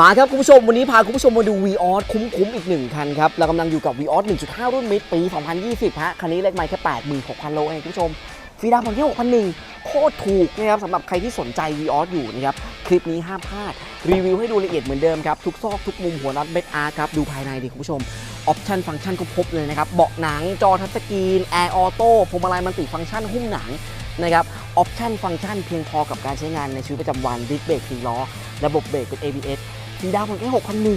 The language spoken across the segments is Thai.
มาครับคุณผู้ชม วันนี้พาคุณผู้ชมมาดู v ีออสคุ้มๆอีกหนึ่งคันครับ เรากำลังอยู่กับ v ีออส1.5 รุ่นมิดปี 2020 ฮะ คันนี้เลขไมล์แค่ 86,000 โลเองคุณผู้ชม ฟรีดาวผ่อนแค่6,001โคตรถูกนะครับสำหรับใครที่สนใจ v ีออสอยู่นะครับ คลิปนี้ห้ามพลาด รีวิวให้ดูละเอียดเหมือนเดิมครับ ทุกซอกทุกมุมหัวน็อตเบสอาร์ครับ ดูภายในดิคุณผู้ชม ออปชันฟังก์ชันก็ครบเลยนะครับ เบาะหนัง จอทัชสกรีน แอร์ออโต้พวงมาลัยมันติฟังก์ชันหุ้มหนังนะครับ ออปชันฟังก์ชันเพียงพอกับการใช้งานในชีวิตประจำวันดิสเบรกสี่ล้อ ระบบเบรกเป็น ABS มีดาวน์ผ่อนแค่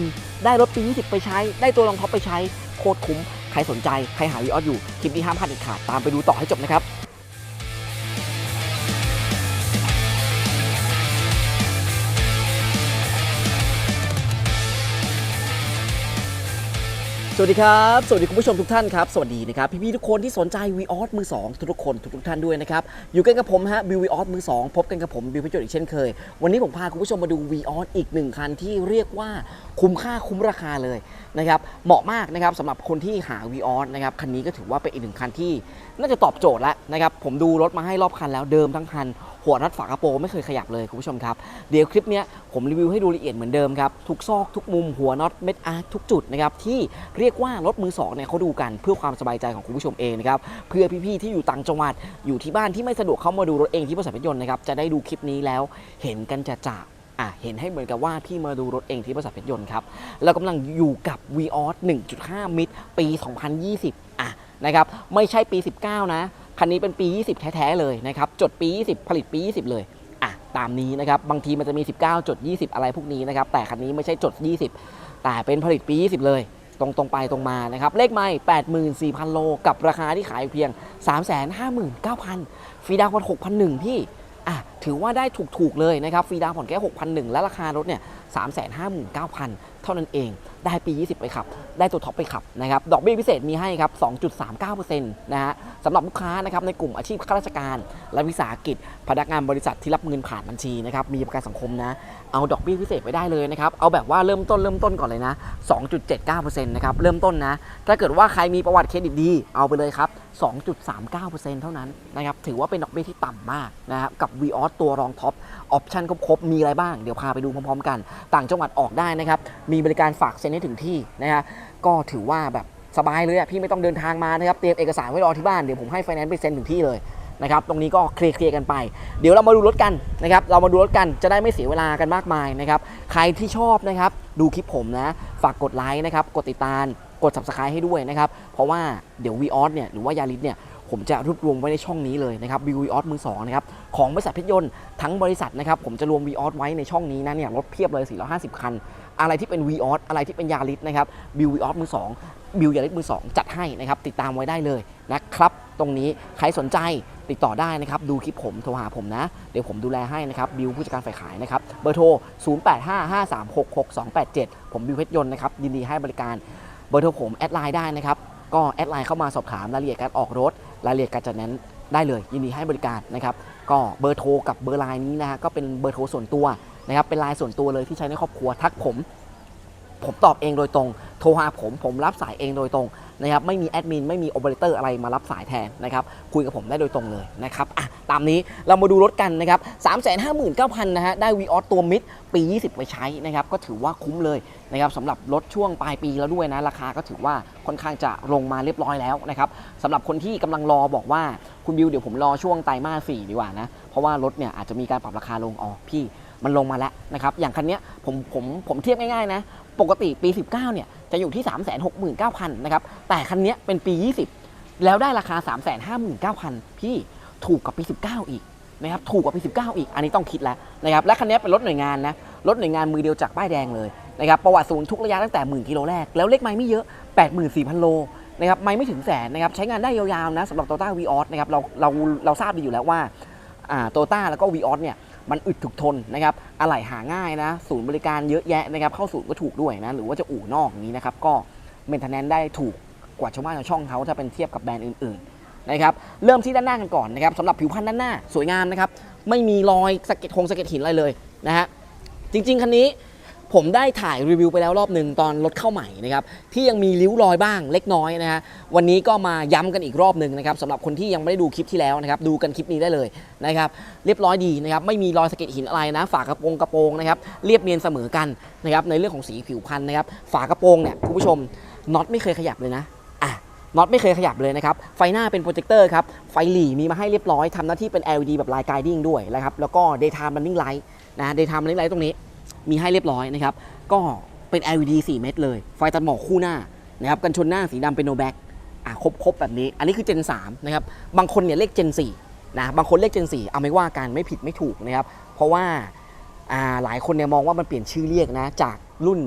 6,001ได้รถปี 20 ไปใช้ ได้ตัวรองท็อปไปใช้ โคตรคุ้ม ใครสนใจ ใครหาวีออสอยู่ คลิปนี้ห้ามพลาดเด็ดขาด ตามไปดูต่อให้จบนะครับ สวัสดีครับ สวัสดีคุณผู้ชมทุกท่านครับ สวัสดีนะครับ พี่ๆทุกคนที่สนใจ v ีออสมือ2ทุกๆคนทุกๆท่านด้วยนะครับ อยู่กันกับผมฮะบิววีออสมือ2พบกันกับผมบิวพิจน์อีกเช่นเคย วันนี้ผมพาคุณผู้ชมมาดู v ีออสอีกหนึ่งคันที่เรียกว่าคุ้มค่าคุ้มราคาเลยนะครับ เหมาะมากนะครับสำหรับคนที่หา v ีออสนะครับคันนี้ก็ถือว่าเป็นอีกหนึ่งคันที่น่าจะตอบโจทย์แล้วนะครับผมดูรถมาให้รอบคันแล้วเดิมทั้งคัน หัวนัดฝากระโปรงไม่เคยขยับเลยคุณผู้ชมครับเดี๋ยวคลิปนี้ผมรีวิวให้ดูละเอียดเหมือนเดิมครับทุกซอกทุกมุมหัวน็อตเม็ดอาร์ทุกจุดนะครับที่เรียกว่ารถมือสองเนี่ยเขาดูกันเพื่อความสบายใจของคุณผู้ชมเองนะครับเพื่อพี่ๆที่อยู่ต่างจังหวัดอยู่ที่บ้านที่ไม่สะดวกเข้ามาดูรถเองที่บริษัทรถยนต์นะครับจะได้ดูคลิปนี้แล้วเห็นกันจะจะอะเห็นให้เหมือนกับว่าพี่มาดูรถเองที่บริษัทเพชรยนต์ครับเรากำลังอยู่กับ v ีออส1.5 มิตรปี 2020 อะนะครับ ไม่ใช่ปี 19 นะ คันนี้เป็นปี 20 แท้ๆเลยนะครับ จดปี 20 ผลิตปี 20 เลยอะตามนี้นะครับ บางทีมันจะมี 19 จด 20 อะไรพวกนี้นะครับ แต่คันนี้ไม่ใช่จด 20 แต่เป็นผลิตปี 20 เลยตรงตรงไปตรงมานะครับ เลขไม่ 84,000 โล กับราคาที่ขายเพียง 359,000 ฟรีดาวน์ผ่อน6,001พี่อะถือว่าได้ถูกๆเลยนะครับ ฟรีดาวน์ผ่อนแค่6,001และราคา รถเนี่ย 359,000 เท่านั้นเอง ได้ปี 20 ไปขับ ได้ตัวท็อปไปขับนะครับ ดอกเบี้ยพิเศษมีให้ครับ 2.39%นะฮะสำหรับลูกค้านะครับในกลุ่มอาชีพข้าราชการ และวิสาหกิจ พนักงานบริษัทที่รับเงินผ่านบัญชีนะครับ มีประกันสังคมนะ เอาดอกเบี้ยพิเศษไปได้เลยนะครับ เอาแบบว่าเริ่มต้นเริ่มต้นก่อนเลยนะ 2.79%นะครับ เริ่มต้นนะ ถ้าเกิดว่าใครมีประวัติเครดิตดี เอาไปเลยครับ2.39%เท่านั้นนะครับ ถือว่าเป็นดอกเบี้ยที่ต่ำมากนะครับ กับ v ีออสตัวรองท็อปออปชันครบๆมีอะไรบ้างเดี๋ยวพาไปดูพร้อมๆกัน ต่างจังหวัดออกได้นะครับ มีบริการฝากเซ็นให้ถึงที่นะฮะก็ถือว่าแบบสบายเลยพี่ไม่ต้องเดินทางมานะครับเตรียมเอกสารไว้รอที่บ้านเดี๋ยวผมให้ไฟแนนซ์ไปเซ็นถึงที่เลยนะครับตรงนี้ก็เคลียร์ๆกันไป เดี๋ยวเรามาดูรถกันนะครับเรามาดูรถกันจะได้ไม่เสียเวลากันมากมายนะครับใครที่ชอบนะครับดูคลิปผมนะ ฝากกดไลค์นะครับกดติดตามกด subscribe ให้ด้วยนะครับเพราะว่าเดี๋ยว v ีออสเนี่ยหรือว่ายาริสเนี่ย ผมจะรวบรวมไว้ในช่องนี้เลยนะครับ v ีออสมือสองนะครับของบริษัทเพชรยนต์ทั้งบริษัทนะครับผมจะรวม v ีออสไว้ในช่องนี้นะเนี่ยรถเพียบเลย 450 คัน อะไรที่เป็น v ีออสอะไรที่เป็นยาริสนะครับบิววีออสมือสองบิวยาริสมือสองจัดให้นะครับติดตามไว้ได้เลยนะครับตรงนี้ใครสนใจติดต่อได้นะครับ ดูคลิปผมโทรหาผมนะ เดี๋ยวผมดูแลให้นะครับ บิวผู้จัดการฝ่ายขายนะครับ เบอร์โทร 0855366287 ผมบิวเพชรยนต์นะครับ ยินดีให้บริการ เบอร์โทรผมแอดไลน์ได้นะครับ ก็แอดไลน์เข้ามาสอบถามรายละเอียดการออกรถ รายละเอียดการจัดนั้นได้เลย ยินดีให้บริการนะครับก็เบอร์โทรกับเบอร์ไลน์นี้นะฮะก็เป็นเบอร์โทรส่วนตัวนะครับเป็นไลน์ส่วนตัวเลยที่ใช้ในครอบครัวทักผม ผมตอบเองโดยตรง โทรหาผมผมรับสายเองโดยตรง นะครับไม่มีแอดมินไม่มีโอเปอเรเตอร์อะไรมารับสายแทนนะครับคุยกับผมได้โดยตรงเลยนะครับอะตามนี้เรามาดูรถกันนะครับ359,000นะฮะได้วีออสตัวมิดปี 20 ไปใช้นะครับก็ถือว่าคุ้มเลยนะครับสำหรับรถช่วงปลายปีแล้วด้วยนะราคาก็ถือว่าค่อนข้างจะลงมาเรียบร้อยแล้วนะครับสำหรับคนที่กำลังรอบอกว่าคุณบิวเดี๋ยวผมรอช่วงไตรมาส4ดีกว่านะเพราะว่ารถเนี่ยอาจจะมีการปรับราคาลงอ๋อพี่มันลงมาแล้วนะครับอย่างคันนี้ผมผมผมเทียบง่ายๆนะ ปกติปี 19 เนี่ยจะอยู่ที่ 369,000 นะครับ แต่คันนี้เป็นปี 20 แล้วได้ราคา 359,000 พี่ถูกกว่าปี 19 อีกนะครับถูกกว่าปี 19 อีก อันนี้ต้องคิดแล้วนะครับและคันนี้เป็นรถหน่วยงานนะรถหน่วยงานมือเดียวจากป้ายแดงเลยนะครับประวัติศูนย์ทุกระยะตั้งแต่หมื่นกิโลแรก แล้วเลขไม้ไม่เยอะ 84,000 โลนะครับไม่ไม่ถึงแสนนะครับใช้งานได้ยาวๆนะสำหรับ Toyota v ีออสนะครับเราเราเราทราบดีอยู่แล้วว่าอ่าโตต้าแล้วก็ v ีออสเนี่ย มันอึดถึกทนนะครับอะไหล่หาง่ายนะ ศูนย์บริการเยอะแยะนะครับ เข้าศูนย์ก็ถูกด้วยนะ หรือว่าจะอู่นอกอย่างนี้นะครับ ก็เมนเทนแนนได้ถูกกว่าชาวบ้านชาวช่องเขาถ้าเป็นเทียบกับแบรนด์อื่นๆนะครับ เริ่มที่ด้านหน้ากันก่อนนะครับสำหรับผิวพรรณด้านหน้าสวยงามนะครับ ไม่มีรอยสะเก็ดคงสะเก็ดหินอะไรเลยนะฮะ จริง ๆ คันนี้ ผมได้ถ่ายรีวิวไปแล้วรอบหนึ่งตอนรถเข้าใหม่นะครับที่ยังมีริ้วรอยบ้างเล็กน้อยนะฮะวันนี้ก็มาย้ำกันอีกรอบหนึ่งนะครับสำหรับคนที่ยังไม่ได้ดูคลิปที่แล้วนะครับดูกันคลิปนี้ได้เลยนะครับเรียบร้อยดีนะครับไม่มีรอยสะเก็ดหินอะไรนะ ฝากระโปรงกระโปรงนะครับเรียบเนียนเสมอกันนะครับในเรื่องของสีผิวพันธุ์นะครับฝากระโปรงเนี่ยคุณผู้ชมน็อตไม่เคยขยับเลยนะอะน็อตไม่เคยขยับเลยนะครับ ไฟหน้าเป็นโปรเจคเตอร์ครับ ไฟหลีมีมาให้เรียบร้อย ทำหน้าที่เป็น LED แบบ Line Guiding ด้วยนะครับ แล้วก็ Daytime Running Light นะ Daytime Running Light ตรงนี้ มีให้เรียบร้อยนะครับ ก็เป็น LED 4 เม็ดเลย ไฟตัดหมอกคู่หน้านะครับ กันชนหน้าสีดำเป็นโนแบ็กอะครบครบแบบนี้ อันนี้คือ Gen 3นะครับ บางคนเนี่ยเลข Gen 4นะ บางคนเลข Gen 4 เอาไม่ว่ากันไม่ผิดไม่ถูกนะครับ เพราะว่าอ่าหลายคนเนี่ยมองว่ามันเปลี่ยนชื่อเรียกนะ จากรุ่น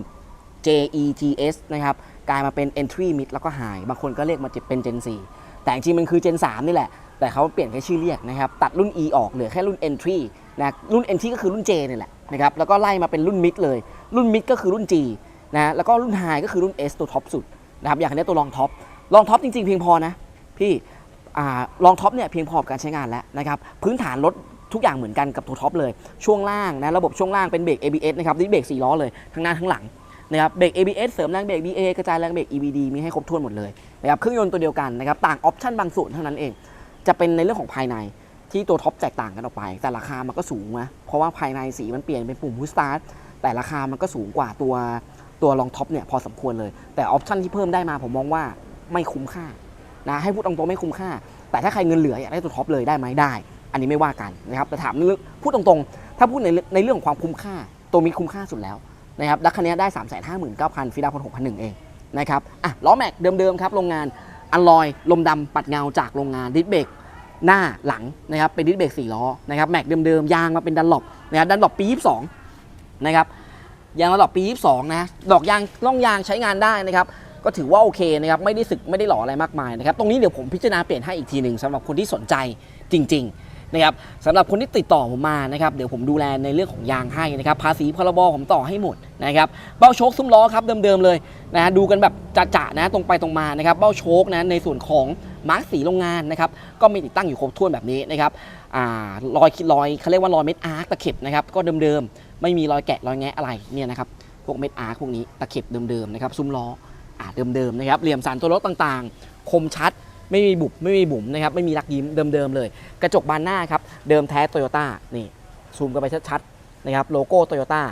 JETS นะครับ กลายมาเป็น Entry Mid แล้วก็ High บางคนก็เรียกมาเป็น Gen 4 แต่จริงๆมันคือ Gen 3 นี่แหละ แต่เขาเปลี่ยนแค่ชื่อเรียกนะครับ ตัดรุ่น E ออกเหลือแค่รุ่น Entry นะรุ่น NT ก็คือรุ่น J นี่แหละนะครับแล้วก็ไล่มาเป็นรุ่น Mid เลย รุ่น Mid ก็คือรุ่น G นะแล้วก็รุ่น High ก็คือรุ่น S ตัวท็อปสุดนะครับอย่างนี้ตัวรองท็อปรองท็อปจริงๆเพียงพอนะพี่รองท็อปเนี่ยเพียงพอกับการใช้งานแล้วนะครับพื้นฐานรถทุกอย่างเหมือนกันกับตัวท็อปเลยช่วงล่างนะระบบช่วงล่างเป็นเบรก ABS นะครับดิสเบรก4ล้อเลยทั้งหน้าทั้งหลังนะครับเบรก ABS เสริมแรงเบรก BA กระจายแรงเบรก EBD มีให้ครบถ้วนหมดเลยนะครับเครื่องยนต์ตัวเดียวกันนะครับต่างออปชันบางส่วนเท่านั้นเอง จะเป็นในเรื่องของภายใน ที่ตัวท็อปแตกต่างกันออกไป แต่ราคามันก็สูงนะเพราะว่าภายในสีมันเปลี่ยนเป็นปุ่มพุสตาร์ทแต่ราคามันก็สูงกว่าตัวตัวรองท็อปเนี่ยพอสมควรเลย แต่ออปชั่นที่เพิ่มได้มาผมมองว่าไม่คุ้มค่านะให้พูดตรงๆไม่คุ้มค่า แต่ถ้าใครเงินเหลืออยากได้ตัวท็อปเลยได้ไหมได้ อันนี้ไม่ว่ากันนะครับแต่ถามพูดตรงๆ ถ้าพูดในในเรื่องของความคุ้มค่า ตัวมีคุ้มค่าสุดแล้วนะครับและคันนี้ได้ 3 5 9 0 0 0ฟีดาพันหกพันหนึ่งเองนะครับอะล้อแม็กเดิมๆครับโรงงานอลลอยลมดำปัดเงาจากโรงงานดิสเบรก หน้าหลังนะครับเป็นดิสเบรก4ล้อนะครับแม็กเดิมๆยางมาเป็นดันหลบนะครับดันหลบปี 22 นะครับยางดันหลบปี 22 นะดอกยางล่องยางใช้งานได้นะครับก็ถือว่าโอเคนะครับไม่ได้สึกไม่ได้หล่ออะไรมากมายนะครับตรงนี้เดี๋ยวผมพิจารณาเปลี่ยนให้อีกทีหนึ่งสำหรับคนที่สนใจจริงๆนะครับสำหรับคนที่ติดต่อผมมานะครับเดี๋ยวผมดูแลในเรื่องของยางให้นะครับภาษีพรบผมต่อให้หมดนะครับเบ้าโชคซุ้มล้อครับเดิมๆเลยนะดูกันแบบจะๆนะตรงไปตรงมานะครับเบ้าโชคนะในส่วนของ มาร์กสีโรงงานนะครับก็มีติดตั้งอยู่ครบถ้วนแบบนี้นะครับอรอยรอยเขาเรียกว่ารอยเม็ดอาร์คตะเข็บนะครับก็เดิมๆ ไม่มีรอยแกะรอยแงะอะไรเนี่ยนะครับพวกเม็ดอาร์คพวกนี้ตะเข็บเดิมๆนะครับซุ้มล้ออ่าเดิมๆนะครับเหลี่ยมสันตัวรถต่างๆ คมชัดไม่มีบุบไม่มีบุ๋มนะครับไม่มีรักยิ้มเดิมๆเลย กระจกบานหน้าครับเดิมแท้โตโยต้านี่ซูมกันไปชัดๆนะครับโลโก้โตโยต้า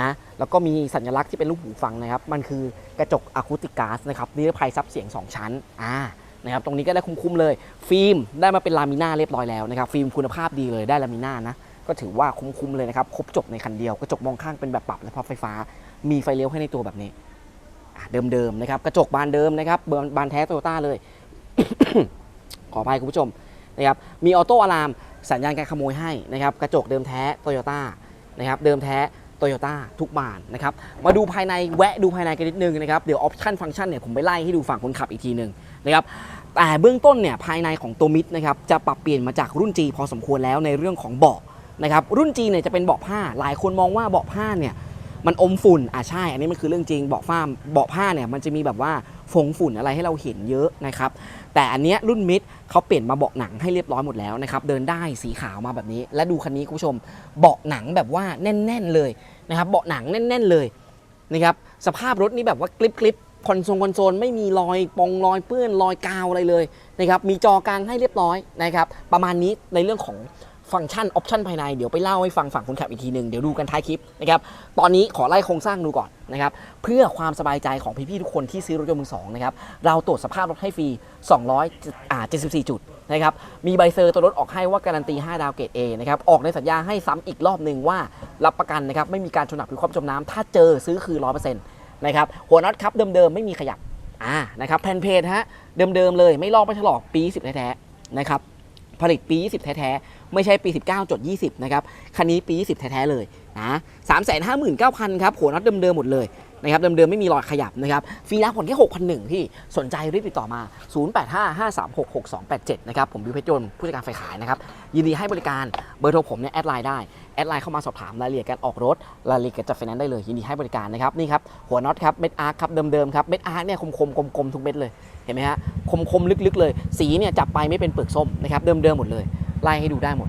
นะแล้วก็มีสัญลักษณ์ที่เป็นรูปหูฟังนะครับ มันคือกระจกอะคูติกาซนะครับนิรภัยซับเสียง 2 ชั้นอ่า นะครับตรงนี้ก็ได้คุ้มๆเลย ฟิล์มได้มาเป็นลามิน่าเรียบร้อยแล้วนะครับฟิล์มคุณภาพดีเลยได้ลามิน่านะก็ถือว่าคุ้มๆเลยนะครับครบจบในคันเดียวกระจกมองข้างเป็นแบบปรับและพับไฟฟ้า มีไฟเลี้ยวให้ในตัวแบบนี้เดิมๆนะครับกระจกบานเดิมนะครับบอร์บานแท้โตโยต้าเลย ขออภัยคุณผู้ชมนะครับมีออโต้อะลามสัญญาณการขโมยให้นะครับกระจกเดิมแท้โตโยต้านะครับเดิมแท้ โตโยต้าทุกบานนะครับ มาดูภายในแวะดูภายในกันนิดนึงนะครับ เดี๋ยวออปชั่นฟังก์ชันเนี่ยผมไปไล่ให้ดูฝั่งคนขับอีกทีหนึ่งนะครับแต่เบื้องต้นเนี่ยภายในของตัวมิดนะครับจะปรับเปลี่ยนมาจากรุ่น G พอสมควรแล้วในเรื่องของเบาะนะครับรุ่น G เนี่ยจะเป็นเบาะผ้า หลายคนมองว่าเบาะผ้าเนี่ยมันอมฝุ่นอะใช่ อันนี้มันคือเรื่องจริงเบาะฝ้าเบาะผ้าเนี่ยมันจะมีแบบว่า ฟงฝุ่นอะไรให้เราเห็นเยอะนะครับ แต่อันเนี้ยรุ่นมิดเขาเปลี่ยนมาเบาะหนังให้เรียบร้อยหมดแล้วนะครับ เดินได้สีขาวมาแบบนี้ และดูคันนี้คุณผู้ชมเบาะหนังแบบว่าแน่น ๆ เลยนะครับ เบาะหนังแน่น ๆ เลยนะครับ สภาพรถนี่แบบว่ากริบกริบคอนโซลคอนโซลไม่มีรอยปองรอยเปื้อนรอยกาวอะไรเลยนะครับ มีจอกลางให้เรียบร้อยนะครับ ประมาณนี้ในเรื่องของ ฟังก์ชันออปชันภายในเดี๋ยวไปเล่าให้ฟังฝั่งคนขับอีกทีหนึ่งเดี๋ยวดูกันท้ายคลิปนะครับตอนนี้ขอไล่โครงสร้างดูก่อนนะครับเพื่อความสบายใจของพี่ๆทุกคนที่ซื้อรถยนต์มือสองนะครับเราตรวจสภาพรถให้ฟรี 274 จุดนะครับมีใบเซอร์ตัวรถออกให้ว่าการันตี 5 ดาวเกรด A นะครับออกในสัญญาให้ซ้ำอีกรอบหนึ่งว่ารับประกันนะครับไม่มีการชนหนักหรือความจมน้ำถ้าเจอซื้อคือ 100%นะครับหัวน็อตครับเดิมๆไม่มีขยับอ่านะครับแผ่นเพจฮะเดิมๆเลยไม่ลอกไม่ถลอกปี10แท้ๆนะครับผลิตปี 20 แท้ๆ ไม่ใช่ปี 19 จด 20 นะครับ คันนี้ปี 20 แท้ ๆ เลยนะ359,000ครับ หัวน็อตเดิม ๆ หมดเลยนะครับ เดิม ๆ ไม่มีรอยขยับนะครับ ฟรีรับผลแค่6,001พี่สนใจรีบติดต่อมา 0855366287 นะครับ ผมบิวเพชรยนต์ผู้จัดการฝ่ายขายนะครับ ยินดีให้บริการ เบอร์โทรผมเนี่ยแอดไลน์ได้ แอดไลน์เข้ามาสอบถามรายละเอียดการออกรถ รายละเอียดการจัดไฟแนนซ์ได้เลย ยินดีให้บริการนะครับ นี่ครับ หัวน็อตครับ เม็ดอาร์คครับ เดิม ๆ ครับ เม็ดอาร์คเนี่ยคมๆกลมๆทุกเม็ดเลย เห็นไหมฮะ คมๆลึกๆเลย สีเนี่ยจับไปไม่เป็นเปลือกส้มนะครับ เดิมๆหมดเลย ไล่ให้ดูได้หมด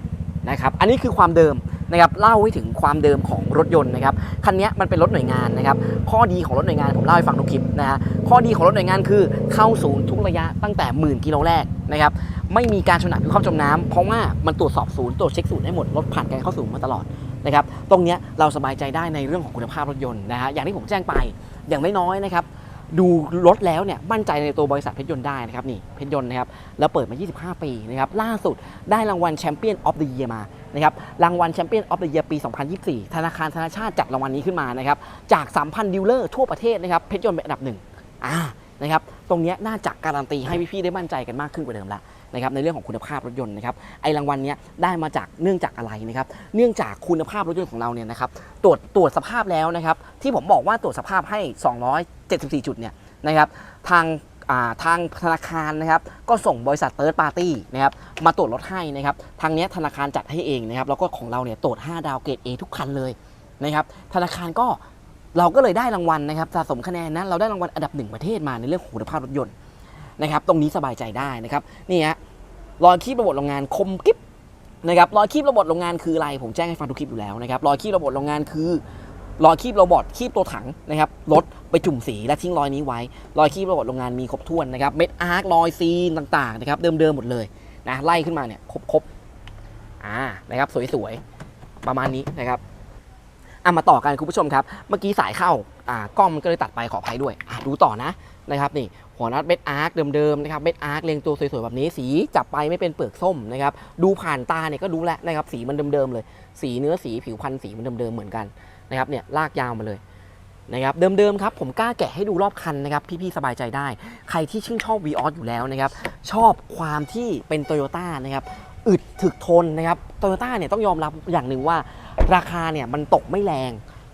นะครับ อันนี้คือความเดิมนะครับเล่าให้ถึงความเดิมของรถยนต์นะครับคันนี้มันเป็นรถหน่วยงานนะครับข้อดีของรถหน่วยงานผมเล่าให้ฟังทุกคลิปนะฮะข้อดีของรถหน่วยงานคือเข้าศูนย์ทุกระยะตั้งแต่หมื่นกิโลแรกนะครับไม่มีการชนหนักหรือความจมน้ำเพราะว่ามันตรวจสอบศูนย์ตรวจเช็คศูนย์ให้หมดรถผ่านการเข้าศูนย์มาตลอดนะครับตรงนี้เราสบายใจได้ในเรื่องของคุณภาพรถยนต์นะฮะอย่างที่ผมแจ้งไปอย่างน้อยๆนะครับ ดูรถแล้วเนี่ยมั่นใจในตัวบริษัทเพชรยนต์ได้นะครับนี่เพชรยนต์นะครับแล้วเปิดมา 25 ปีนะครับล่าสุดได้รางวัลแชมเปี้ยนออฟเดอะเยียมานะครับรางวัลแชมเปี้ยนออฟเดอะเยียปี 2024 ธนาคารธนาชาติจัดรางวัลนี้ขึ้นมานะครับจาก 3,000 ดีลเลอร์ทั่วประเทศนะครับเพชรยนต์เป็นอันดับหนึ่งอ่านะครับตรงนี้น่าจะการันตีให้พี่ๆได้มั่นใจกันมากขึ้นกว่าเดิมละ นะครับในเรื่องของคุณภาพรถยนต์นะครับไอรางวัลเนี้ยได้มาจากเนื่องจากอะไรนะครับเนื่องจากคุณภาพรถยนต์ของเราเนี่ยนะครับตรวจตรวจสภาพแล้วนะครับที่ผมบอกว่าตรวจสภาพให้ 274 จุดเนี่ยนะครับทางทางธนาคารนะครับก็ส่งบริษัทเติร์ดปาร์ตี้นะครับมาตรวจรถให้นะครับทางนี้ธนาคารจัดให้เองนะครับแล้วก็ของเราเนี่ยตรวจ 5 ดาวเกรด A ทุกคันเลยนะครับธนาคารก็เราก็เลยได้รางวัลนะครับสะสมคะแนนนะเราได้รางวัลอันดับหนึ่งประเทศมาในเรื่องของคุณภาพรถยนต์ นะครับตรงนี้สบายใจได้นะครับนี่ฮะรอยคีบระบบโรงงานคมกิ๊บนะครับรอยคีบระบบโรงงานคืออะไรผมแจ้งให้ฟังทุกคลิปอยู่แล้วนะครับรอยคีบระบบโรงงานคือรอยคีบโรบอทคีบตัวถังนะครับรถไปจุ่มสีและทิ้งรอยนี้ไว้รอยคีบโรบอทโรงงานมีครบถ้วนนะครับเม็ดอาร์ครอยซีนต่างๆนะครับเดิมๆหมดเลยนะไล่ขึ้นมาเนี่ยครบๆอ่านะครับสวยๆประมาณนี้นะครับอะมาต่อกันคุณผู้ชมครับ เมื่อกี้สายเข้าอ่ากล้องมันก็เลยตัดไปขออภัยด้วยดูต่อนะนะครับนี่ หัวนัดเม็ดอาร์คเดิมๆนะครับเม็ดอาร์คเรียงตัวสวยๆแบบนี้ สีจับไปไม่เป็นเปลือกส้มนะครับดูผ่านตาเนี่ยก็รู้แล้วนะครับสีมันเดิมๆเลย สีเนื้อสีผิวพันธุ์สีมันเดิมๆเหมือนกันนะครับเนี่ยลากยาวมาเลยนะครับเดิมๆครับผมกล้าแกะให้ดูรอบคันนะครับพี่ๆสบายใจได้ ใครที่ชื่นชอบ v ีออสอยู่แล้วนะครับชอบความที่เป็นโตโยต้านะครับอึดถึกทนนะครับโตโยต้าเนี่ยต้องยอมรับอย่างหนึ่งว่า ราคาเนี่ยมันตกไม่แรง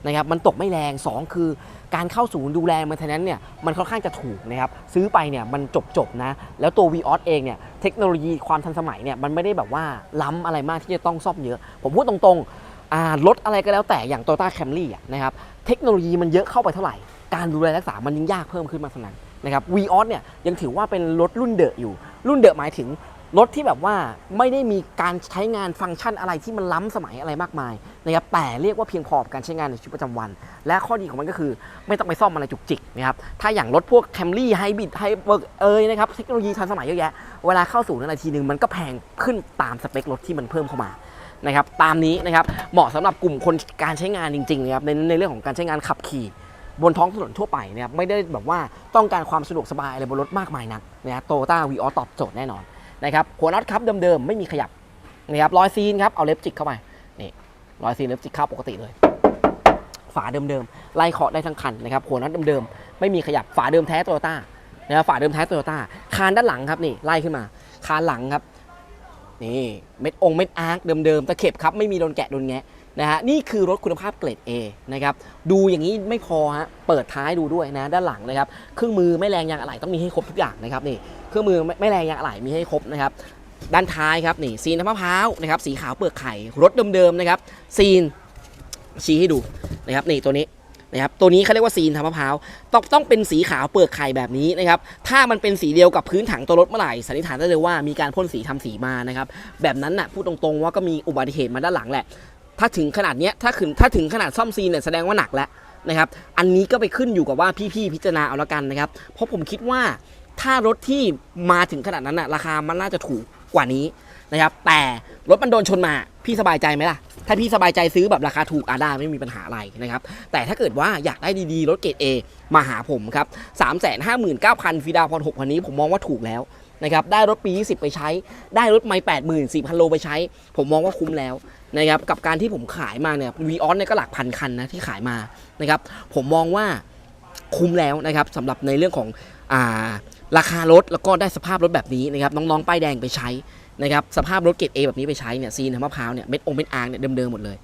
นะครับมันตกไม่แรง 2 คือ การเข้าศูนย์ดูแลมันทนั้นเนี่ยมันค่อนข้างจะถูกนะครับซื้อไปเนี่ยมันจบๆนะ แล้วตัว v ีออสเองเนี่ยเทคโนโลยีความทันสมัยเนี่ยมันไม่ได้แบบว่าล้ำอะไรมากที่จะต้องซ่อมเยอะ ผมพูดตรงๆรถอะไรก็แล้วแต่อย่าง Toyota Camry อะนะครับเทคโนโลยีมันเยอะเข้าไปเท่าไหร่ การดูแลรักษามันยิ่งยากเพิ่มขึ้นมาเท่านั้นนะครับ v ีออสเนี่ยยังถือว่าเป็นรถรุ่นเดอะอยู่ รุ่นเดอะหมายถึง รถที่แบบว่าไม่ได้มีการใช้งานฟังก์ชันอะไรที่มันล้ำสมัยอะไรมากมายนะครับแต่เรียกว่าเพียงพอกับการใช้งานในชีวิตประจำวัน และข้อดีของมันก็คือไม่ต้องไปซ่อมอะไรจุกจิกนะครับถ้าอย่างรถพวก Camry Hybrid ไฮเบิร์กเอ้ยนะครับเทคโนโลยีทันสมัยเยอะแยะ เวลาเข้าสู่นาทีหนึ่งมันก็แพงขึ้นตามสเปครถที่มันเพิ่มเข้ามานะครับตามนี้นะครับเหมาะสำหรับกลุ่มคนการใช้งานจริงๆนะครับในในเรื่องของการใช้งานขับขี่บนท้องถนนทั่วไปนะครับไม่ได้แบบว่าต้องการความสะดวกสบายอะไรบนรถมากมายนักนะครับโตโยต้าวีออตอบโจทย์แน่นอน นะครับหัวน็อตครับเดิมๆไม่มีขยับนะครับรอยซีนครับเอาเล็บจิกเข้าไปนี่รอยซีนเล็บจิกเข้าปกติเลย ฝาเดิมๆไล่เคาะได้ทั้งคันนะครับหัวน็อตเดิมๆไม่มีขยับฝาเดิมแท้โตโยต้านะครับฝาเดิมแท้โตโยต้าคานด้านหลังครับนี่ไล่ขึ้นมา คานหลังครับนี่เม็ดองเม็ดอาร์คเดิมๆตะเข็บครับไม่มีโดนแกะโดนแงะ นะฮะนี่คือรถคุณภาพเกรด A นะครับดูอย่างนี้ไม่พอฮะเปิดท้ายดูด้วยนะด้านหลังนะครับเครื่องมือไม่แรงยางอะไหล่ต้องมีให้ครบทุกอย่างนะครับนี่เครื่องมือไม่ไมแรงยางอะไหล่มีให้ครบนะครับด้านท้ายครับนี่ซีนมะพร้าวนะครับสีขาวเปลือกไข่รถเดิมๆนะครับซีนชี้ให้ดูนะครับนี่ตัวนี้นะครับตัวนี้เขาเรียกว่าซีนทำมะพร้าวต้องต้องเป็นสีขาวเปลือกไข่แบบนี้นะครับถ้ามันเป็นสีเดียวกับพื้นถังตัวรถเมื่อไหร่สันนิษฐานได้เลยว่ามีการพ่นสีทำสีมานะครับแบบนั้นน่ะพูดตรงๆว่าก็มีอุบัติเหตุมาด้านหลังแหละ ถ้าถึงขนาดเนี้ยถ้าถึงถ้าถึงขนาดซ่อมซีนเนี่ยแสดงว่าหนักแล้วนะครับ อันนี้ก็ไปขึ้นอยู่กับว่าพี่ๆพิจารณาเอาละกันนะครับ เพราะผมคิดว่าถ้ารถที่มาถึงขนาดนั้นนะราคามันน่าจะถูกกว่านี้นะครับ แต่รถมันโดนชนมาพี่สบายใจไหมล่ะ ถ้าพี่สบายใจซื้อแบบราคาถูกอาได้ไม่มีปัญหาอะไรนะครับ แต่ถ้าเกิดว่าอยากได้ดีๆ รถเกรด A มาหาผมครับ3 5 9 0 0 0ฟีดาวพร6พันนี้ผมมองว่าถูกแล้วนะครับ ได้รถปี 20 ไปใช้ ได้รถไม่8 4 0 0 0โลไปใช้ ผมมองว่าคุ้มแล้ว นะครับกับการที่ผมขายมาเนี่ยวีออนเนี่ยก็หลักพันคันนะที่ขายมานะครับผมมองว่าคุ้มแล้วนะครับสำหรับในเรื่องของอ่าราคารถแล้วก็ได้สภาพรถแบบนี้นะครับน้องๆป้ายแดงไปใช้นะครับสภาพรถเกรด A แบบนี้ไปใช้เนี่ยซีนมะพร้าวเนี่ยเม็ดองเม็ดอางเนี่ยเดิมๆหมดเลย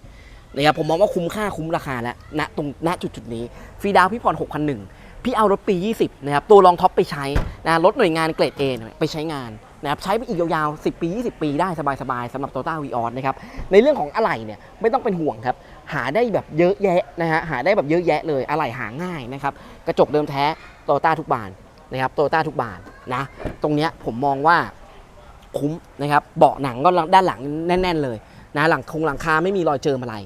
นะครับผมมองว่าคุ้มค่าคุ้มราคาแล้วณตรงณจุดๆนี้ฟรีดาวน์พี่ผ่อน6,001 พี่เอารถปี 20 นะครับ ตัวรองท็อปไปใช้นะรถหน่วยงานเกรด A เนี่ยไปใช้งานนะครับใช้ไปอีกยาวๆ 10 ปี 20 ปีได้สบายๆสำหรับ Toyota v ีออนะครับ ในเรื่องของอะไหล่เนี่ยไม่ต้องเป็นห่วงครับ หาได้แบบเยอะแยะนะฮะหาได้แบบเยอะแยะเลยอะไหล่หาง่ายนะครับ กระจกเดิมแท้โตโยต้าทุกบานนะครับโตโยต้าทุกบานนะตรงเนี้ยผมมองว่าคุ้มนะครับเบาะหนังก็ด้านหลังแน่น ๆ เลยนะหลังคงหลังคาไม่มีรอยเจิมอะไร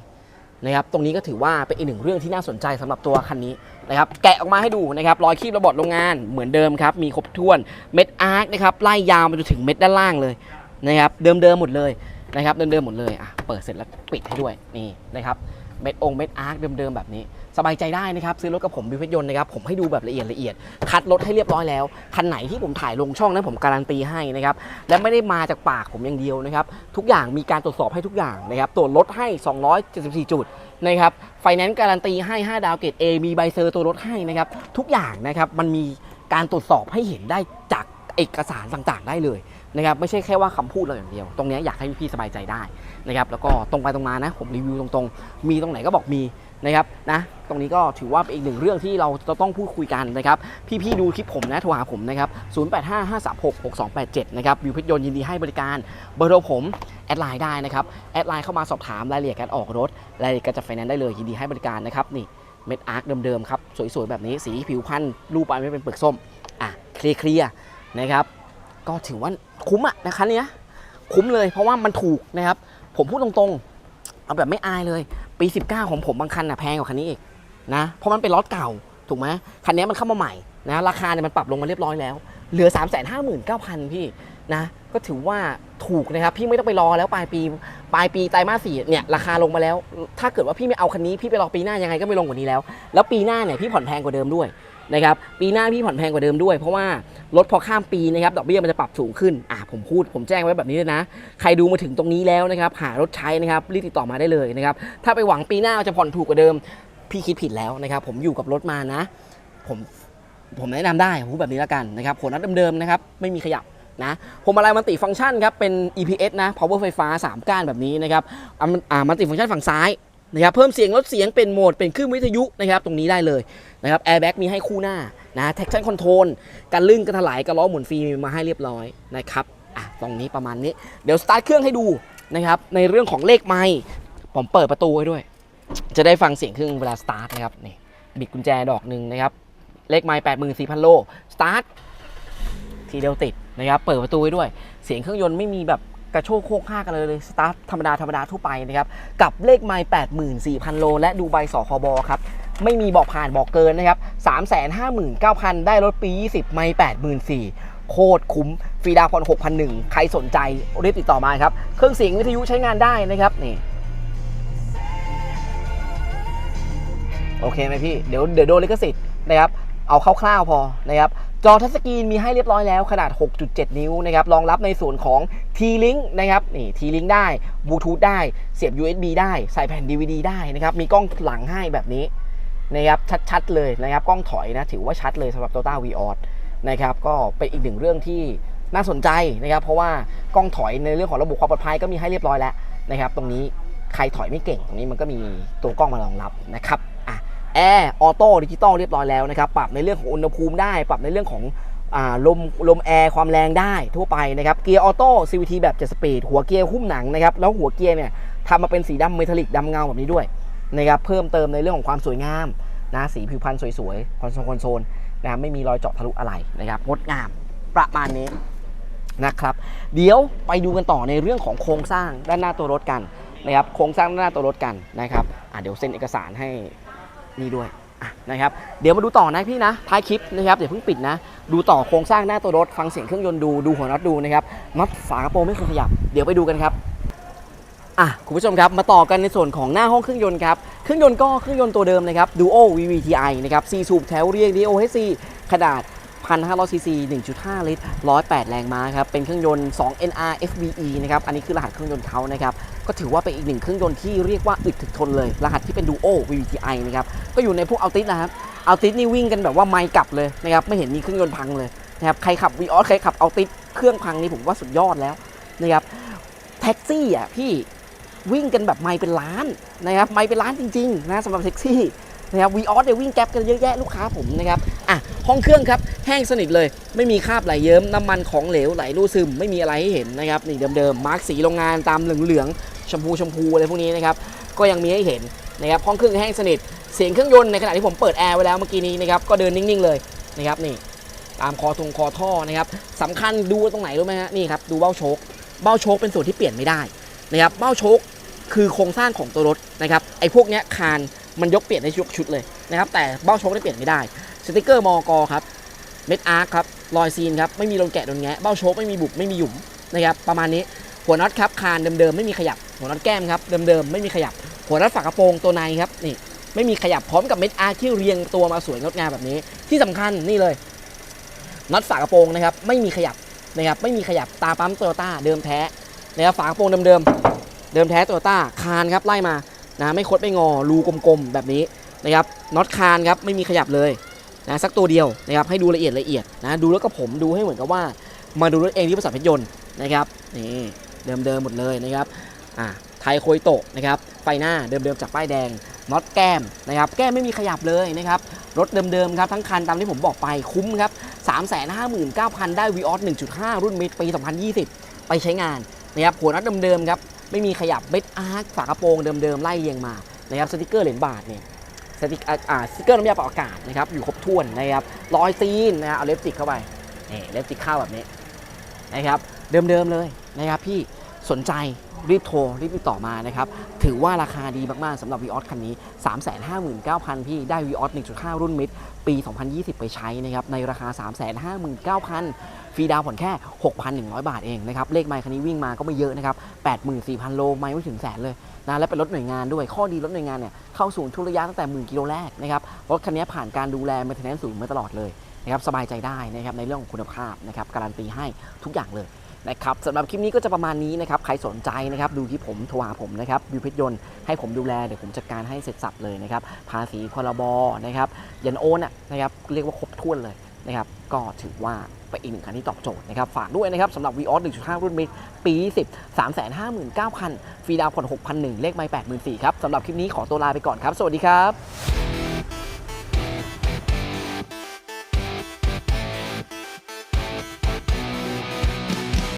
นะครับตรงนี้ก็ถือว่าเป็นอีกหนึ่งเรื่องที่น่าสนใจสำหรับตัวคันนี้ นะครับแกะออกมาให้ดูนะครับรอยคีบระบบโรงงานเหมือนเดิมครับมีครบถ้วนเม็ดอาร์คนะครับไล่ยาวมาจนถึงเม็ดด้านล่างเลยนะครับเดิมๆหมดเลยนะครับเดิมๆหมดเลยอะเปิดเสร็จแล้วปิดให้ด้วยนี่นะครับเม็ดองเม็ดอาร์คเดิมๆแบบนี้ สบายใจได้นะครับซื้อรถกับผมบิวเพชรยนต์นะครับผมให้ดูแบบละเอียดละเอียด คัดรถให้เรียบร้อยแล้วคันไหนที่ผมถ่ายลงช่องนั้นผมการันตีให้นะครับและไม่ได้มาจากปากผมอย่างเดียวนะครับทุกอย่างมีการตรวจสอบให้ทุกอย่างนะครับตรวจรถให้ 274 จุดนะครับไฟแนนซ์การันตีให้ 5 ดาวเกรด A มีใบเซอร์ตัวรถให้นะครับทุกอย่างนะครับมันมีการตรวจสอบให้เห็นได้จากเอกสารต่างๆ ได้เลยนะครับไม่ใช่แค่ว่าคำพูดเราอย่างเดียว ตรงนี้อยากให้พี่สบายใจได้นะครับแล้วก็ตรงไปตรงมานะผมรีวิวตรงๆ มีตรงไหนก็บอกมี นะครับนะตรงนี้ก็ถือว่าเป็นอีกหนึ่งเรื่องที่เราจะต้องพูดคุยกันนะครับ พี่ๆดูคลิปผมนะโทรหาผมนะครับ 0855366287 นะครับวิวเพชรยนต์ยินดีให้บริการเบอร์โทรผม แอดไลน์ได้นะครับ แอดไลน์เข้ามาสอบถามรายละเอียดการออกรถ รายละเอียดการจัดไฟแนนซ์ได้เลยยินดีให้บริการนะครับนี่เม็ดอาร์คเดิมๆครับสวยๆแบบนี้สีผิวพันธุ์รูปไปไม่เป็นเปลือกส้มอะเคลียร์ๆนะครับก็ถือว่าคุ้มอะนะคันเนี้ยคุ้มเลยเพราะว่ามันถูกนะครับผมพูดตรงๆเอาแบบไม่อายเลย ปี 19 ของผมบางคันน่ะแพงกว่าคันนี้อีกนะเพราะมันเป็นรถเก่าถูกไหมคันนี้มันเข้ามาใหม่นะราคาเนี่ยมันปรับลงมาเรียบร้อยแล้ว เหลือ 3 5 9 0 0 0 พี่นะก็ถือว่าถูกนะครับ พี่ไม่ต้องไปรอแล้วปลายปีปลายปีไตรมาสสี่เนี่ยราคาลงมาแล้ว ถ้าเกิดว่าพี่ไม่เอาคันนี้พี่ไปรอปีหน้ายังไงก็ไม่ลงกว่านี้แล้ว แล้วปีหน้าเนี่ยพี่ผ่อนแพงกว่าเดิมด้วย นะครับปีหน้าพี่ผ่อนแพงกว่าเดิมด้วย เพราะว่ารถพอข้ามปีนะครับดอกเบี้ยมันจะปรับสูงขึ้นอะผมพูดผมแจ้งไว้แบบนี้เลยนะ ใครดูมาถึงตรงนี้แล้วนะครับหารถใช้นะครับรีบติดต่อมาได้เลยนะครับถ้าไปหวังปีหน้าจะผ่อนถูกกว่าเดิม พี่คิดผิดแล้วนะครับผมอยู่กับรถมานะ ผมผมแนะนำได้พูดแบบนี้แล้วกันนะครับผลนัดเดิมๆนะครับไม่มีขยับนะผมอะไรมันติฟังก์ชันครับเป็น EPS นะ power ไฟฟ้า 3 ก้านแบบนี้นะครับอะมันอ่ามันติฟังก์ชันฝั่งซ้าย นะครับเพิ่มเสียงลดเสียงเป็นโหมดเป็นคลื่นวิทยุนะครับตรงนี้ได้เลยนะครับแอร์แบ็กมีให้คู่หน้านะ traction control การลื่นการถลายการล้อหมุนฟรีมีมาให้เรียบร้อยนะครับอะตรงนี้ประมาณนี้ เดี๋ยวสตาร์ทเครื่องให้ดูนะครับในเรื่องของเลขไมค์ผมเปิดประตูไว้ด้วย จะได้ฟังเสียงเครื่องเวลาสตาร์ทนะครับนี่บิดกุญแจดอกหนึ่งนะครับเลขไมล์แปดหมื่นสี่พันโลสตาร์ททีเดียวติดนะครับเปิดประตูไว้ด้วย เสียงเครื่องยนต์ไม่มีแบบ กระโชกโคกห้ากันเลยเลยสตาร์ทธรรมดาธรรมดาทั่วไปนะครับกับเลขไมล์แปดหมื่นสี่พันโล และดูใบสคบครับไม่มีบอกผ่านบอกเกินนะครับสามแสนห้าหมื่นเก้าพันได้รถปียี่สิบไมล์แปดหมื่นสี่โคตรคุ้มฟรีดาวน์ผ่อนหกพันหนึ่งใครสนใจรีบติดต่อมาครับ เครื่องเสียงวิทยุใช้งานได้นะครับ นี่ โอเคไหมพี่ เดี๋ยวเดี๋ยวโดนลิขสิทธิ์นะครับ เอาคร่าวๆพอนะครับ จอทัชสกรีนมีให้เรียบร้อยแล้วขนาด 6.7 นิ้วนะครับรองรับในส่วนของ T-Link นะครับนี่ T-Link ได้บลูทูธได้เสียบ USB ได้ใส่แผ่น DVD ได้นะครับมีกล้องหลังให้แบบนี้นะครับชัดๆเลยนะครับกล้องถอยนะถือว่าชัดเลยสำหรับ Toyota v ีออนะครับก็เป็นอีกหนึ่งเรื่องที่น่าสนใจนะครับ เพราะว่ากล้องถอยในเรื่องของระบบความปลอดภัยก็มีให้เรียบร้อยแล้วนะครับ ตรงนี้ใครถอยไม่เก่งตรงนี้มันก็มีตัวกล้องมารองรับนะครับ แอร์ออโต้ดิจิตอลเรียบร้อยแล้วนะครับปรับในเรื่องของอุณหภูมิได้ ปรับในเรื่องของอลมลมแอร์ความแรงได้ทั่วไปนะครับเกียร์ออโต้ CVT แบบ7สปีดหัวเกียร์หุ้มหนังนะครับแล้วหัวเกียร์เนี่ยทำมาเป็นสีดำเมทัลลิกดำเงาแบบนี้ด้วยนะครับเพิ่มเติมในเรื่องของความสวยงามนะสีผิวพรรณสวยๆคอนโซลคอนโซลนะไม่มีรอยเจาะทะลุอะไรนะครับงดงามประมาณนี้นะครับ เดี๋ยวไปดูกันต่อในเรื่องของโครงสร้างด้านหน้าตัวรถกันนะครับโครงสร้างด้านหน้าตัวรถกันนะครับเดี๋ยวเซ็นเอกสารให้ นี่ด้วยนะครับ เดี๋ยวมาดูต่อนะพี่นะท้ายคลิปนะครับอย่าเพิ่งปิดนะ ดูต่อโครงสร้างหน้าตัวรถฟังเสียงเครื่องยนต์ดูดูหัวน็อตดูนะครับน็อตฝากระโปรงไม่เคยขยับ เดี๋ยวไปดูกันครับอะคุณผู้ชมครับมาต่อกันในส่วนของหน้าห้องเครื่องยนต์ครับเครื่องยนต์ก็เครื่องยนต์ตัวเดิมนะครับ Duo VVTi นะครับ C สูบแถวเรียง DOHC ขนาด 1,500ซีซี1.5 ลิตร 108 แรงม้าครับ เป็นเครื่องยนต์ 2 NR FVE นะครับ อันนี้คือรหัสเครื่องยนต์เขานะครับ ก็ถือว่าเป็นอีกหนึ่งเครื่องยนต์ที่เรียกว่าอึดถึกทนเลย รหัสที่เป็น Duo VVTi นะครับ ก็อยู่ในพวกเอาติสนะครับ เอาติสนี่วิ่งกันแบบว่าไม่กลับเลยนะครับ ไม่เห็นมีเครื่องยนต์พังเลยนะครับ ใครขับวีออสใครขับเอาติสเครื่องพังนี่ผมว่าสุดยอดแล้วนะครับ แท็กซี่อะพี่วิ่งกันแบบไม่เป็นล้านนะครับไม่เป็นล้านจริงๆนะสำหรับแท็กซี่นะครับวีออสเนี่ยวิ่งแก๊ปกันเยอะแยะลูกค้าผมนะครับอะห้องเครื่องครับ แห้งสนิทเลย ไม่มีคราบไหลเยิ้มน้ำมันของเหลวไหลรูซึมไม่มีอะไรให้เห็นนะครับนี่เดิมๆมาร์กสีโรงงานตามเหลืองๆชมพูชมพูอะไรพวกนี้นะครับก็ยังมีให้เห็นนะครับห้องเครื่องแห้งสนิทเสียงเครื่องยนต์ในขณะที่ผมเปิดแอร์ไว้แล้วเมื่อกี้นี้นะครับก็เดินนิ่งๆเลยนะครับนี่ตามคอทงคอท่อนะครับสำคัญดูตรงไหนรู้ไหมฮะนี่ครับดูเบ้าโชคเบ้าโชคเป็นส่วนที่เปลี่ยนไม่ได้นะครับเบ้าโชคคือโครงสร้างของตัวรถนะครับไอ้พวกเนี้ยคานมันยกเปลี่ยนได้ยกชุดเลยนะครับแต่เบ้าโชคได้เปลี่ยนไม่ได้สติกเกอร์มอกครับ เม็ดอาร์คครับรอยซีนครับไม่มีโดนแกะโดนแงะเบ้าโชคไม่มีบุบไม่มีหยุมนะครับประมาณนี้หัวน็อตครับคานเดิมๆไม่มีขยับ หัวน็อตแก้มครับเดิมๆไม่มีขยับ หัวน็อตฝากระโปรงตัวในครับนี่ไม่มีขยับพร้อมกับเม็ดอาร์คที่เรียงตัวมาสวยงดงามแบบนี้ ที่สำคัญนี่เลยน็อตฝากระโปรงนะครับไม่มีขยับนะครับไม่มีขยับตาปั๊มโตโยต้าเดิมแท้นะครับฝากระโปรงเดิมๆเดิมแท้โตโยต้าคานครับไล่มานะไม่คดไม่งอรูกลมๆแบบนี้นะครับน็อตคานครับไม่มีขยับเลย นะสักตัวเดียวนะครับให้ดูละเอียดละเอียดนะดูแล้วก็ผมดูให้เหมือนกับว่า มาดูรถเองที่บริษัทเพชรยนต์นะครับนี่เดิมๆหมดเลยนะครับอ่าไทยโคยโตะนะครับไฟหน้าเดิมๆจากป้ายแดงน็อตแก้มนะครับแก้มไม่มีขยับเลยนะครับรถเดิมๆครับทั้งคันตามที่ผมบอกไปคุ้มครับ359,000 ได้วีออส1.5 รุ่นมิดปี 2020 ไปใช้งานนะครับหัวน็อตเดิมๆครับไม่มีขยับเบ็ดอาร์คฝากระโปรงเดิมๆไล่เรียงมานะครับสติกเกอร์เหรียญบาทเนี่ย สติกอ่าสติกเกอร์น้ำยาปรับอากาศนะครับอยู่ครบถ้วนนะครับรอยซีนนะครับเอาเล็บติกเข้าไปนี่เล็บติกเข้าแบบนี้นะครับเดิมๆเลยนะครับพี่สนใจรีบโทร รีบติดต่อมานะครับ ถือว่าราคาดีมาก ๆสำหรับ v ีออสคันนี้ 359,000 พี่ได้ v ีออส1.5 รุ่นมิดปี 2020 ไปใช้นะครับ ในราคา 359,000 ฟรีดาวผ่อนแค่ 6,100 บาทเองนะครับ เลขไมค์คันนี้วิ่งมาก็ไม่เยอะนะครับ 84,000 โลไม่ไม่ถึงแสนเลยนะและเป็นรถหน่วยงานด้วยข้อดีรถหน่วยงานเนี่ยเข้าศูนย์ทุระยะตั้งแต่หมื่นกิโลแรกนะครับรถคันนี้ผ่านการดูแลม i เ t น a n c e สูงมาตลอดเลยนะครับสบายใจได้นะครับในเรื่องของคุณภาพนะครับการันตีให้ทุกอย่างเลย นะครับสำหรับคลิปนี้ก็จะประมาณนี้นะครับใครสนใจนะครับดูที่ผมโทรหาผมนะครับบิวเพชรยนต์ให้ผมดูแลเดี๋ยวผมจัดการให้เสร็จสับเลยนะครับภาษีพรบนะครับยันโอนนะครับเรียกว่าครบถ้วนเลยนะครับก็ถือว่าเป็นอีกหนึ่งคันที่ตอบโจทย์นะครับฝากด้วยนะครับสำหรับ v ีออส1.5 รุ่นมิดปี 10 359,000ฟรีดาวผ่อน6,001 เลขไม่84,000ครับสำหรับคลิปนี้ขอตัวลาไปก่อนครับ สวัสดีครับ